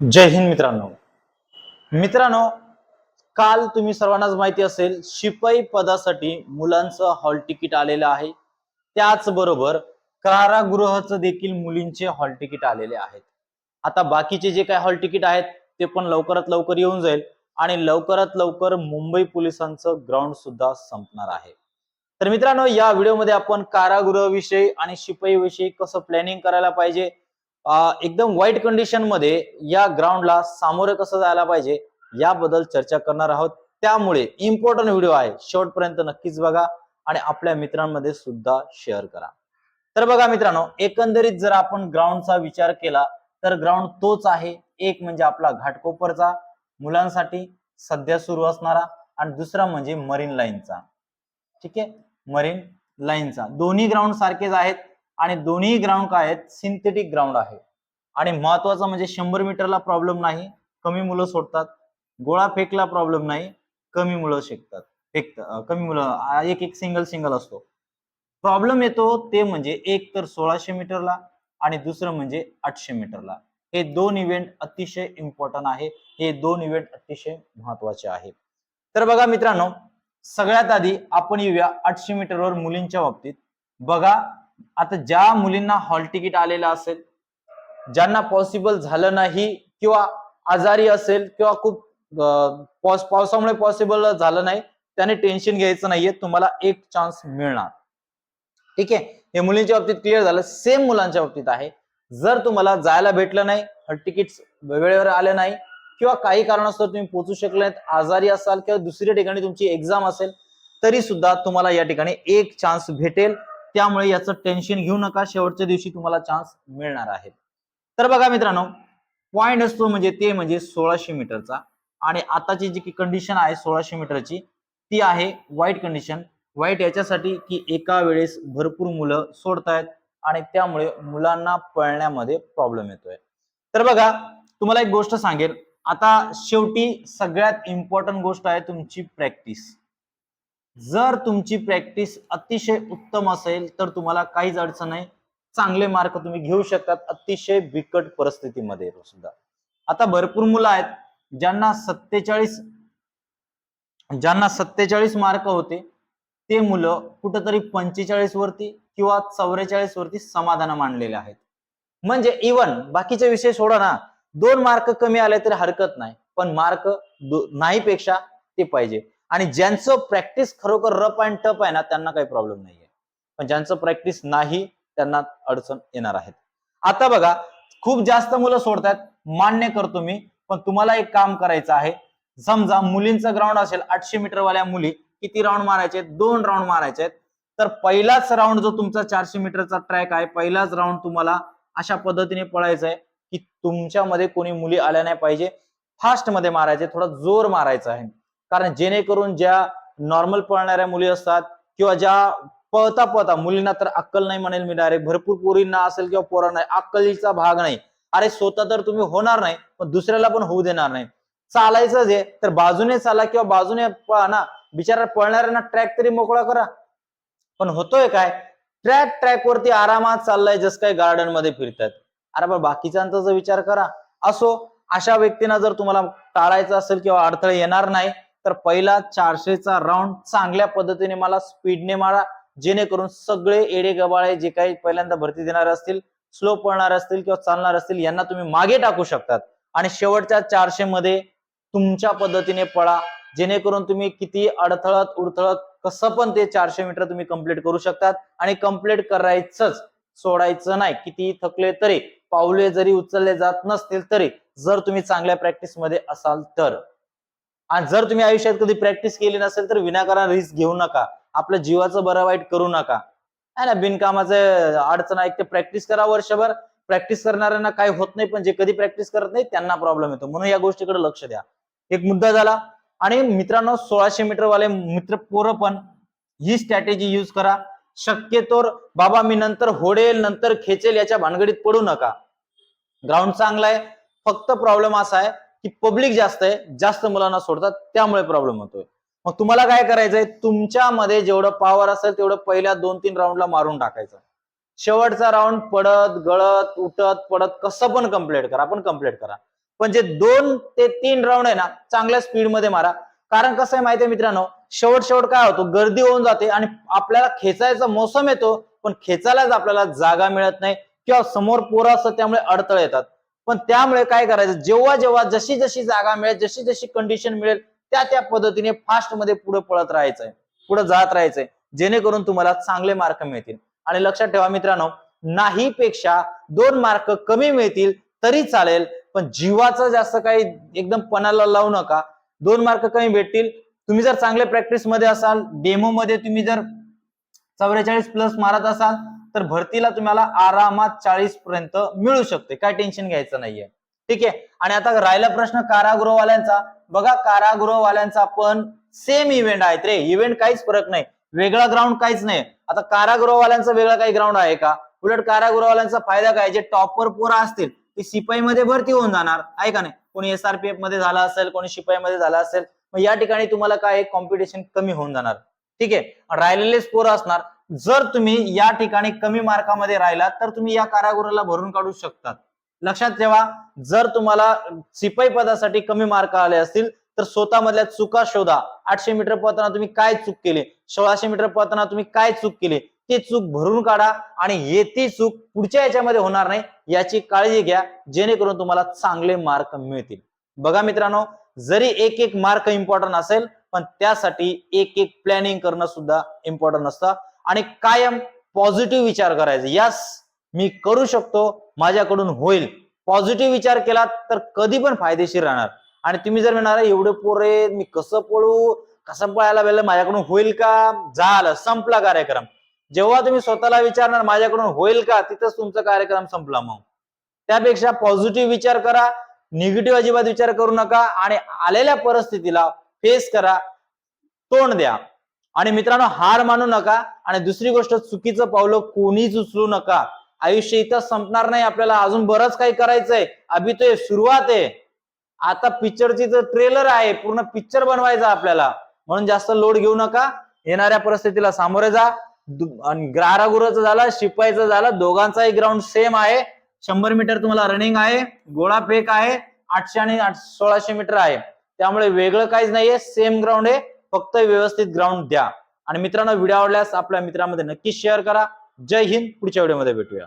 जय हिंद मित्रांनो. मित्रांनो काल तुम्ही सर्वांनाच माहिती असेल शिपाई पदासाठी मुलांचं हॉल तिकीट आलेलं आहे. त्याचबरोबर कारागृहाचं देखील मुलींचे हॉल तिकीट आलेले आहेत. आता बाकीचे जे काही हॉल तिकीट आहेत ते पण लवकरात लवकर येऊन जाईल आणि लवकरात लवकर मुंबई पोलिसांचं ग्राउंड सुद्धा संपणार आहे. तर मित्रांनो या व्हिडिओमध्ये आपण कारागृहाविषयी आणि शिपाईविषयी कसं प्लॅनिंग करायला पाहिजे एकदम वाईट कंडिशनमध्ये या ग्राउंडला सामोरं कसं जायला पाहिजे याबद्दल चर्चा करणार आहोत. त्यामुळे इम्पॉर्टंट व्हिडिओ आहे. शेवटपर्यंत नक्कीच बघा आणि आपल्या मित्रांमध्ये सुद्धा शेअर करा. तर बघा मित्रांनो एकंदरीत जर आपण ग्राउंडचा विचार केला तर ग्राउंड तोच आहे. एक म्हणजे आपला घाटकोपरचा मुलांसाठी सध्या सुरू असणारा आणि दुसरा म्हणजे मरीन लाईनचा ठीक आहे? मरीन लाईनचा दोन्ही ग्राउंड सारखेच आहेत. आणि दोन्ही ग्राउंड काय आहेत? सिंथेटिक ग्राउंड आहे. आणि महत्वाचं म्हणजे शंभर मीटरला प्रॉब्लेम नाही कमी मुलं सोडतात. गोळा फेकला प्रॉब्लेम नाही कमी मुलं शिकतात फेकत कमी मुलं एक एक सिंगल सिंगल असतो. प्रॉब्लेम येतो ते म्हणजे एक तर सोळाशे मीटरला आणि दुसरं म्हणजे आठशे मीटरला. हे दोन इव्हेंट अतिशय इम्पॉर्टंट आहे. हे दोन इव्हेंट अतिशय महत्त्वाचे आहे. तर बघा मित्रांनो सगळ्यात आधी आपण येऊया आठशे मीटरवर मुलींच्या बाबतीत. बघा आता ज्या मुलींना हॉल तिकीट आलेलं असेल ज्यांना पॉसिबल झालं नाही किंवा आजारी असेल किंवा खूप पावसामुळे पॉसिबल झालं नाही त्याने टेन्शन घ्यायचं नाहीये तुम्हाला एक चान्स मिळणार. ठीक आहे? हे मुलींच्या बाबतीत क्लिअर झालं. सेम मुलांच्या बाबतीत आहे. जर तुम्हाला जायला भेटलं नाही हॉल तिकीट वेळेवर आले नाही किंवा काही कारणास्तव तुम्ही पोहोचू शकले नाहीत आजारी असाल किंवा दुसऱ्या ठिकाणी तुमची एक्झाम असेल तरी सुद्धा तुम्हाला या ठिकाणी एक चान्स भेटेल. त्यामुळे याचं टेन्शन घेऊ नका. शेवटच्या दिवशी तुम्हाला चान्स मिळणार आहे. तर बघा मित्रांनो पॉइंट असतो म्हणजे ते म्हणजे सोळाशे मीटरचा आणि आताची जी कंडिशन आहे सोळाशे मीटरची ती आहे वाईट कंडिशन वाईट याच्यासाठी की एका वेळेस भरपूर मुलं सोडतायत आणि त्यामुळे मुलांना पळण्यामध्ये प्रॉब्लेम येतोय. तर बघा तुम्हाला एक गोष्ट सांगेल. आता शेवटी सगळ्यात इम्पॉर्टंट गोष्ट आहे तुमची प्रॅक्टिस जर तुमची प्रॅक्टिस अतिशय उत्तम असेल तर तुम्हाला काहीच अडचण नाही. चांगले मार्क तुम्ही घेऊ शकतात अतिशय बिकट परिस्थितीमध्ये सुद्धा. आता भरपूर मुलं आहेत ज्यांना सत्तेचाळीस ज्यांना सत्तेचाळीस मार्क होते ते मुलं कुठंतरी पंचेचाळीस वरती किंवा चौवेचाळीस वरती समाधान मांडलेले आहेत. म्हणजे इवन बाकीचे विषय सोडा ना दोन मार्क कमी आले तरी हरकत नाही पण मार्क नाही पेक्षा ते पाहिजे. आणि ज्यांचं प्रॅक्टिस खरोखर रफ अँड टफ आहे ना त्यांना काही प्रॉब्लेम नाहीये. पण ज्यांचं प्रॅक्टिस नाही त्यांना अडचण येणार आहेत. आता बघा खूप जास्त मुलं सोडतात मान्य करतो मी पण तुम्हाला एक काम करायचं आहे. समजा मुलींचं ग्राउंड असेल आठशे मीटर वाल्या मुली किती राऊंड मारायचे? दोन राऊंड मारायचे आहेत. तर पहिलाच राऊंड जो तुमचा चारशे मीटरचा ट्रॅक आहे पहिलाच राऊंड तुम्हाला अशा पद्धतीने पळायचं आहे की तुमच्यामध्ये कोणी मुली आल्या नाही पाहिजे. फास्टमध्ये मारायचे थोडा जोर मारायचा आहे. कारण जेणेकरून ज्या नॉर्मल पळणाऱ्या मुली असतात किंवा ज्या पळता पळता मुलींना तर अक्कल नाही म्हणेल मी डायरेक्ट भरपूर पोरींना असेल किंवा पोरांना अक्कलीचा भाग नाही. अरे स्वतः तर तुम्ही होणार नाही पण दुसऱ्याला पण होऊ देणार नाही. चालायचं जे तर बाजूने चाला किंवा बाजूने पळा ना. बिचारा पळणाऱ्यांना ट्रॅक तरी मोकळा करा. पण होतोय काय? ट्रॅक ट्रॅक वरती आरामात चाललाय जस काय गार्डनमध्ये फिरतात अरे पण बाकीच्यांचा जर विचार करा. असो अशा व्यक्तींना जर तुम्हाला टाळायचं असेल किंवा अडथळे येणार नाही तर पहिला चारशेचा राऊंड चांगल्या पद्धतीने मला स्पीडने मारा. जेणेकरून सगळे एडे गबाळे जे काही पहिल्यांदा भरती देणारे असतील स्लो पळणार असतील किंवा चालणार असतील यांना तुम्ही मागे टाकू शकतात. आणि शेवटच्या चारशे मध्ये तुमच्या पद्धतीने पळा. जेणेकरून तुम्ही किती अडथळत उडथळत कसं पण ते चारशे मीटर तुम्ही कंप्लीट करू शकतात. आणि कंप्लीट करायचंच सोडायचं नाही. कितीही थकले तरी पावले जरी उचलले जात नसतील तरी जर तुम्ही चांगल्या प्रॅक्टिसमध्ये असाल तर. आणि जर तुम्ही आयुष्यात कधी प्रॅक्टिस केली नसेल तर विनाकारण रिस्क घेऊ नका. आपल्या जीवाचं बरं वाईट करू नका. आहे ना? बिनकामाचं अडचण आहे ते प्रॅक्टिस करा वर्षभर. प्रॅक्टिस करणाऱ्यांना काही होत नाही पण जे कधी प्रॅक्टिस करत नाही त्यांना प्रॉब्लेम येतो. म्हणून या गोष्टीकडे लक्ष द्या. एक मुद्दा झाला. आणि मित्रांनो सोळाशे मीटर वाले मित्र पोरं पण ही स्ट्रॅटेजी यूज करा. शक्यतोर बाबा मी नंतर होडेल नंतर खेचेल याच्या भानगडीत पडू नका. ग्राउंड चांगला आहे. फक्त प्रॉब्लेम असा आहे की पब्लिक जास्त आहे जास्त मुलांना सोडतात त्यामुळे प्रॉब्लेम होतोय. मग तुम्हाला काय करायचंय? तुमच्यामध्ये जेवढं पॉवर असेल तेवढं पहिल्या दोन तीन राऊंडला मारून टाकायचं. शेवटचा राऊंड पडत गळत उठत पडत कसं पण कंप्लीट करा आपण कंप्लीट करा. पण जे दोन ते तीन राऊंड आहे ना चांगल्या स्पीडमध्ये मारा. कारण कसं आहे माहिती आहे मित्रांनो शेवट शेवट काय होतो गर्दी होऊन जाते आणि आपल्याला खेचायचा मोसम येतो पण खेचायलाच आपल्याला जागा मिळत नाही किंवा समोर पोरं असतं त्यामुळे अडथळे येतात. पण त्यामुळे काय करायचं? जेव्हा जेव्हा जशी जशी जागा मिळेल जशी जशी कंडिशन मिळेल त्या त्या पद्धतीने फास्टमध्ये पुढे पळत राहायचंय. पुढे जात राहायचंय. जेणेकरून तुम्हाला चांगले मार्क मिळतील. आणि लक्षात ठेवा मित्रांनो नाही पेक्षा दोन मार्क कमी मिळतील तरी चालेल पण जीवाचं जास्त काही एकदम पणाला लावू नका. दोन मार्क कमी भेटतील. तुम्ही जर चांगल्या प्रॅक्टिसमध्ये असाल डेमो मध्ये तुम्ही जर चौवेचाळीस प्लस मारत असाल तर भरतीला तुम्हाला आरामात चाळीस पर्यंत मिळू शकते. काय टेन्शन घ्यायचं नाहीये. ठीक आहे? आणि आता राहिला प्रश्न कारागृहवाल्यांचा. बघा कारागृहवाल्यांचा पण सेम इव्हेंट आहेत रे. इव्हेंट काहीच फरक नाही. वेगळा ग्राउंड काहीच नाही. आता कारागृहवाल्यांचा वेगळा काही ग्राउंड आहे का? उलट कारागृहवाल्यांचा फायदा काय? जे टॉपर पोरं असतील ते शिपाई मध्ये भरती होऊन जाणार. आहे का नाही? कोणी एसआरपीएफमध्ये झाला असेल कोणी शिपाई मध्ये झाला असेल मग या ठिकाणी तुम्हाला काय? कॉम्पिटिशन कमी होऊन जाणार. ठीक आहे? राहिलेलेच पोरं असणार. जर तुम्ही या ठिकाणी कमी मार्कामध्ये राहिलात तर तुम्ही या कारागृहाला भरून काढू शकतात. लक्षात ठेवा जर तुम्हाला सिपाई पदासाठी कमी मार्क आले असतील तर स्वतःमधल्या चुका शोधा. आठशे मीटर पळताना तुम्ही काय चूक केली? सोळाशे मीटर पळताना तुम्ही काय चूक केली? ते चूक भरून काढा आणि ये ती चूक पुढच्या याच्यामध्ये होणार नाही याची काळजी घ्या जेणेकरून तुम्हाला चांगले मार्क मिळतील. बघा मित्रांनो जरी एक एक मार्क इम्पॉर्टंट असेल पण त्यासाठी एक एक प्लॅनिंग करणं सुद्धा इम्पॉर्टंट असतं. आणि कायम पॉझिटिव्ह विचार करायचा. यस मी करू शकतो माझ्याकडून होईल. पॉझिटिव्ह विचार केला तर कधी पण फायदेशीर राहणार. आणि तुम्ही जर म्हणणार एवढे पोरे मी कसं पळू? कसं पळायला पाहिलं? माझ्याकडून होईल का? झालं संपला कार्यक्रम. जेव्हा तुम्ही स्वतःला विचारणार माझ्याकडून होईल का? तिथंच तुमचा कार्यक्रम संपला मग. त्यापेक्षा पॉझिटिव्ह विचार करा निगेटिव्ह अजिबात विचार करू नका आणि आलेल्या परिस्थितीला फेस करा तोंड द्या. आणि मित्रांनो हार मानू नका. आणि दुसरी गोष्ट चुकीचं पावलं कोणीच उचलू नका. आयुष्य इथं संपणार नाही. आपल्याला अजून बरंच काही करायचंय. अभि तो सुरुवात आहे. आता पिक्चरची जर ट्रेलर आहे पूर्ण पिक्चर बनवायचा आपल्याला. म्हणून जास्त लोड घेऊ नका. येणाऱ्या परिस्थितीला सामोरे जा. आणि ग्रारागुराचं झालं शिपाईचं झालं दोघांचाही ग्राउंड सेम आहे. शंभर मीटर तुम्हाला रनिंग आहे. गोळा फेक आहे. आठशे आणि सोळाशे मीटर आहे. त्यामुळे वेगळं काहीच नाहीये. सेम ग्राउंड आहे. फक्त व्यवस्थित ग्राउंड द्या. आणि मित्रांनो व्हिडिओ आवडल्यास आपल्या मित्रांमध्ये नक्की शेअर करा. जय हिंद पुढच्या व्हिडिओमध्ये भेटूया.